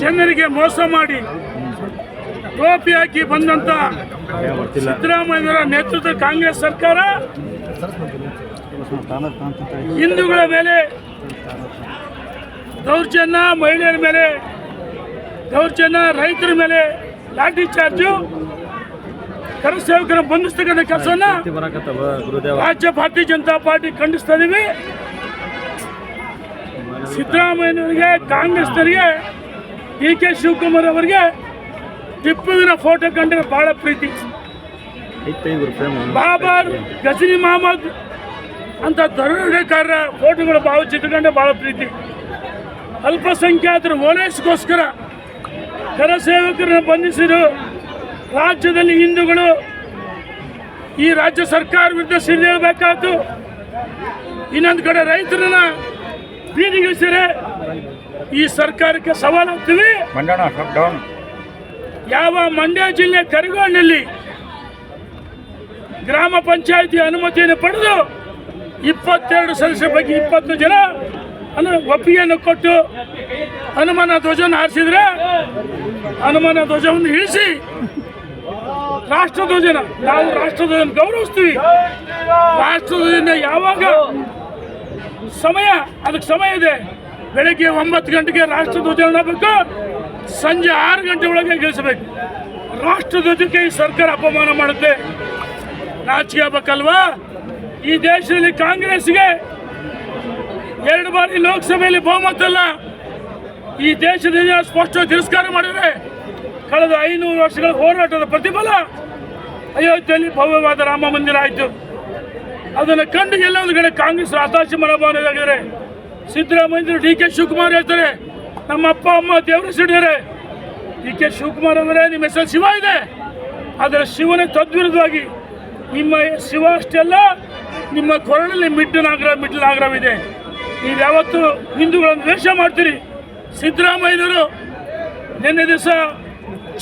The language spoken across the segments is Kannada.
ಜನರಿಗೆ ಮೋಸ ಮಾಡಿ ಟೋಪಿ ಹಾಕಿ ಬಂದಂತ ಸಿದ್ದರಾಮಯ್ಯರ ನೇತೃತ್ವದ ಕಾಂಗ್ರೆಸ್ ಸರ್ಕಾರ ಹಿಂದೂಗಳ ಮೇಲೆ ದೌರ್ಜನ್ಯ, ಮಹಿಳೆಯರ ಮೇಲೆ ದೌರ್ಜನ್ಯ, ರೈತರ ಮೇಲೆ ಲಾಠಿ ಚಾರ್ಜು, ಕರಸೇವಕರ ಬಂಧಿಸ್ತಕ್ಕಂಥ ಕೆಲಸನ ರಾಜ್ಯ ಭಾರತೀಯ ಜನತಾ ಪಾರ್ಟಿ ಖಂಡಿಸ್ತಾ ಇದೀವಿ. ಸಿದ್ದರಾಮಯ್ಯನವರಿಗೆ, ಕಾಂಗ್ರೆಸ್ನವರಿಗೆ ಡಿ ಕೆ ಶಿವಕುಮಾರ್ ಅವರಿಗೆ ಟಿಪ್ಪುವಿನ ಫೋಟೋ ಕಂಡ್ರೆ ಬಹಳ ಪ್ರೀತಿ. ಬಾಬರ್ ಗಜನಿ ಮಹಮ್ಮದ್ ಅಂತ ದರೋಡೆಕಾರರ ಫೋಟೋಗಳು ಭಾವಚಿತ್ರ ಕಂಡ್ರೆ ಬಹಳ ಪ್ರೀತಿ. ಅಲ್ಪಸಂಖ್ಯಾತರ ಓಲೈಸ್ಗೋಸ್ಕರ ಕರಸೇವಕರನ್ನು ಬಂಧಿಸಿದ್ರು ರಾಜ್ಯದಲ್ಲಿ ಹಿಂದೂಗಳು ಈ ರಾಜ್ಯ ಸರ್ಕಾರ ವಿರುದ್ಧ ಸಿಡಿದೇಳಬೇಕಾಯ್ತು ಇನ್ನೊಂದು ಕಡೆ ರೈತರನ್ನ ಬೀದಿಗಿಳಿಸಿರೆ ಈ ಸರ್ಕಾರಕ್ಕೆ ಡೌನ್ ಯಾವ ಮಂಡ್ಯ ಜಿಲ್ಲೆ ಕರಿಗೋಡಿನಲ್ಲಿ ಗ್ರಾಮ ಪಂಚಾಯಿತಿ ಅನುಮತಿಯನ್ನು ಪಡೆದು ಇಪ್ಪತ್ತೆರಡು ಸದಸ್ಯರ ಬಗ್ಗೆ ಇಪ್ಪತ್ತು ಜನ ಅನು ಒಪ್ಪಿಗೆಯನ್ನು ಕೊಟ್ಟು ಹನುಮಾನ ಧ್ವಜವನ್ನು ಹಾರಿಸಿದ್ರೆ ಹನುಮಾನ ಧ್ವಜವನ್ನು ಇಳಿಸಿ ರಾಷ್ಟ್ರಧ್ವಜನ ನಾವು ರಾಷ್ಟ್ರಧ್ವಜನ ಗೌರವಿಸ್ತೀವಿ. ರಾಷ್ಟ್ರಧ್ವಜನ ಯಾವಾಗ ಸಮಯ ಅದಕ್ಕೆ ಸಮಯ ಇದೆ. ಬೆಳಗ್ಗೆ ಒಂಬತ್ತು ಗಂಟೆಗೆ ರಾಷ್ಟ್ರಧ್ವಜ ಬೇಕು ಸಂಜೆ ಆರು ಗಂಟೆ ಒಳಗೆ ಗೆಲ್ಲಿಸಬೇಕು. ರಾಷ್ಟ್ರಧ್ವಜಕ್ಕೆ ಈ ಸರ್ಕಾರ ಅಪಮಾನ ಮಾಡುತ್ತೆ. ನಾಚಿಕೆ ಆಗ್ಬೇಕಲ್ವಾ? ಈ ದೇಶದಲ್ಲಿ ಕಾಂಗ್ರೆಸ್ಗೆ ಎರಡು ಬಾರಿ ಲೋಕಸಭೆಯಲ್ಲಿ ಬಹುಮತ ಅಲ್ಲ. ಈ ದೇಶದಿಂದ ಸ್ಪಷ್ಟ ತಿರಸ್ಕಾರ ಮಾಡಿದರೆ ಕಳೆದ ಐನೂರು ವರ್ಷಗಳ ಹೋರಾಟದ ಪ್ರತಿಫಲ ಅಯೋಧ್ಯೆಯಲ್ಲಿ ಭವ್ಯವಾದ ರಾಮ ಮಂದಿರ ಆಯಿತು. ಅದನ್ನು ಕಂಡು ಎಲ್ಲೊಂದು ಕಡೆ ಕಾಂಗ್ರೆಸ್ ಹತಾಶೆ ಮನೋಭಾವನೆಯಾಗಿದ್ದಾರೆ ಸಿದ್ದರಾಮಯ್ಯ ಡಿ ಕೆ ಶಿವಕುಮಾರ್ ಹೇಳ್ತಾರೆ. ನಮ್ಮ ಅಪ್ಪ ಅಮ್ಮ, ದೇವರ ಸಿಡಿದರೆ ಡಿ ಕೆ ಶಿವಕುಮಾರ್ ಅಂದರೆ ನಿಮ್ಮ ಹೆಸರು ಶಿವ ಇದೆ. ಆದರೆ ಶಿವನ ತದ್ವಿರುದ್ಧವಾಗಿ ನಿಮ್ಮ ಶಿವ ಅಷ್ಟೆಲ್ಲ ನಿಮ್ಮ ಕೊರಳಲ್ಲಿ ಮಿಡ್ಲ್ ನಾಗರವಿದೆ ನೀವು ಯಾವತ್ತು ಹಿಂದೂಗಳನ್ನು ದ್ವೇಷ ಮಾಡ್ತೀರಿ. ಸಿದ್ದರಾಮಯ್ಯನವರು ನಿನ್ನೆ ದಿವಸ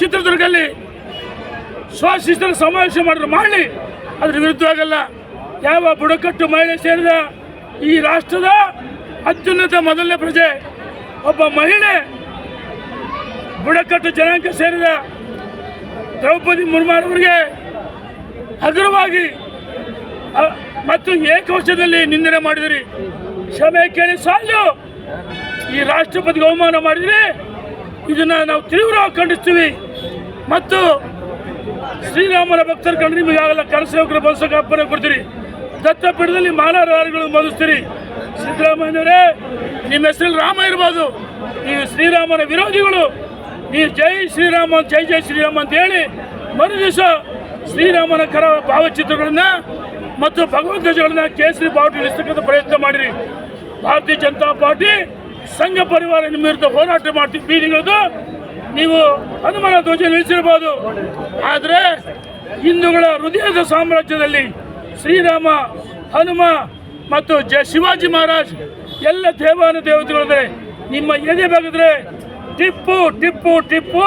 ಚಿತ್ರದುರ್ಗದಲ್ಲಿ ಸ್ವಶಿಷ್ಟರ ಸಮಾವೇಶ ಮಾಡಿದ್ರು. ಮಾಡಲಿ. ಅದ್ರ ವಿರುದ್ಧವಾಗಲ್ಲ ಯಾವ ಬುಡಕಟ್ಟು ಮಹಿಳೆ ಸೇರಿದ ಈ ರಾಷ್ಟ್ರದ ಅತ್ಯುನ್ನತ ಮೊದಲನೇ ಪ್ರಜೆ ಒಬ್ಬ ಮಹಿಳೆ ಬುಡಕಟ್ಟು ಜನಾಂಗ ಸೇರಿದ ದ್ರೌಪದಿ ಮುರ್ಮಾರವರಿಗೆ ಹಗುರವಾಗಿ ಮತ್ತು ಏಕವಶದಲ್ಲಿ ನಿಂದನೆ ಮಾಡಿದಿರಿ ಕ್ಷಮೆ ಕೇಳಿ ಸಾಲು ಈ ರಾಷ್ಟ್ರಪತಿಗೆ ಅವಮಾನ ಮಾಡಿದ್ರಿ ಇದನ್ನ ನಾವು ತೀವ್ರವಾಗಿ ಖಂಡಿಸ್ತೀವಿ ಮತ್ತು ಶ್ರೀರಾಮನ ಭಕ್ತರ ಕಂಡು ನಿಮಗೆ ಆಗಲ್ಲ ಕರಸೇವಕರ ಬಸಕ್ಕೆ ಅಪ್ಪನೆ ಕೊಡ್ತೀರಿ ದತ್ತಪೀಠದಲ್ಲಿ ಮಾನವರಾರಿಗಳು ಮದಿಸ್ತೀರಿ ಸಿದ್ದರಾಮಯ್ಯನವರೇ, ನಿಮ್ಮ ಹೆಸರಲ್ಲಿ ರಾಮ ಇರ್ಬೋದು. ನೀವು ಶ್ರೀರಾಮನ ವಿರೋಧಿಗಳು. ನೀವು ಜೈ ಶ್ರೀರಾಮ, ಜೈ ಜೈ ಶ್ರೀರಾಮ ಅಂತ ಹೇಳಿ ಮರು ದಿವಸ ಶ್ರೀರಾಮನ ಕರ ಭಾವಚಿತ್ರಗಳನ್ನ ಮತ್ತು ಭಗವದ್ ಧ್ವಜಗಳನ್ನ ಕೇಸರಿ ಬಾವುಟ ಇಳಿಸ್ತಕ್ಕಂಥ ಪ್ರಯತ್ನ ಮಾಡಿರಿ. ಭಾರತೀಯ ಜನತಾ ಪಾರ್ಟಿ ಸಂಘ ಪರಿವಾರ ನಿಮ್ಮ ವಿರುದ್ಧ ಹೋರಾಟ ಮಾಡ್ತೀವಿ ಬೀದಿಗಳದು ನೀವು ಹನುಮಾನ ಧ್ವಜ ನಿಲ್ಲಿಸಿರ್ಬೋದು ಆದರೆ ಹಿಂದೂಗಳ ಹೃದಯದ ಸಾಮ್ರಾಜ್ಯದಲ್ಲಿ ಶ್ರೀರಾಮ, ಹನುಮ ಮತ್ತು ಜ ಶಿವಾಜಿ ಮಹಾರಾಜ್ ಎಲ್ಲ ದೇವಾನು ದೇವತೆಗಳಿದೆ ನಿಮ್ಮ ಎದೆ ಬಗೆದ್ರೆ ಟಿಪ್ಪು ಟಿಪ್ಪು ಟಿಪ್ಪು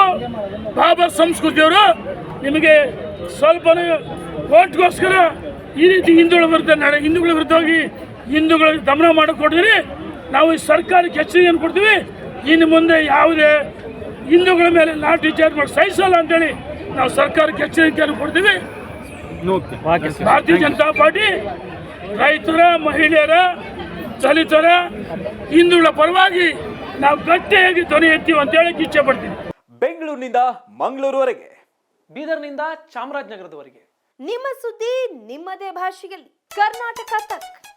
ಬಾಬರ್ ಸಂಸ್ಕೃತಿಯವರು ನಿಮಗೆ ಸ್ವಲ್ಪ ಓಟ್ಗೋಸ್ಕರ ಈ ರೀತಿ ಹಿಂದೂಗಳ ವಿರುದ್ಧ ನಡೆ ಹಿಂದೂಗಳ ವಿರುದ್ಧವಾಗಿ ಹಿಂದೂಗಳ ದಮನ ಮಾಡಕ್ಕೆ ಕೊಟ್ಟಿರಿ ನಾವು ಈ ಸರ್ಕಾರಕ್ಕೆ ಎಚ್ಚರಿಕೆಯನ್ನು ಕೊಡ್ತೀವಿ. ಇನ್ನು ಮುಂದೆ ಯಾವುದೇ ಹಿಂದೂಗಳ ಮೇಲೆ ಲಾಠಿ ಚಾರ್ಜ್ ಮಾಡಿ ಸಹಿಸಲ್ಲ ಅಂತೇಳಿ ನಾವು ಸರ್ಕಾರಕ್ಕೆ ಎಚ್ಚರಿಕೆಯನ್ನು ಕೊಡ್ತೀವಿ. ಭಾರತೀಯ ಜನತಾ ಪಾರ್ಟಿ ರೈತರ ಮಹಿಳೆಯರ ದಲಿತರ ಹಿಂದುಳ ಪರವಾಗಿ ನಾವು ಗಟ್ಟಿಯಾಗಿ ಧ್ವನಿ ಎತ್ತೀವಿ ಅಂತ ಹೇಳಕ್ಕೆ ಇಚ್ಛೆ ಪಡ್ತೀವಿ ಬೆಂಗಳೂರಿನಿಂದ ಮಂಗಳೂರುವರೆಗೆ. ಬೀದರ್ನಿಂದ ಚಾಮರಾಜನಗರದವರೆಗೆ. ನಿಮ್ಮ ಸುದ್ದಿ ನಿಮ್ಮದೇ ಭಾಷೆಯಲ್ಲಿ. ಕರ್ನಾಟಕ ತಕ್.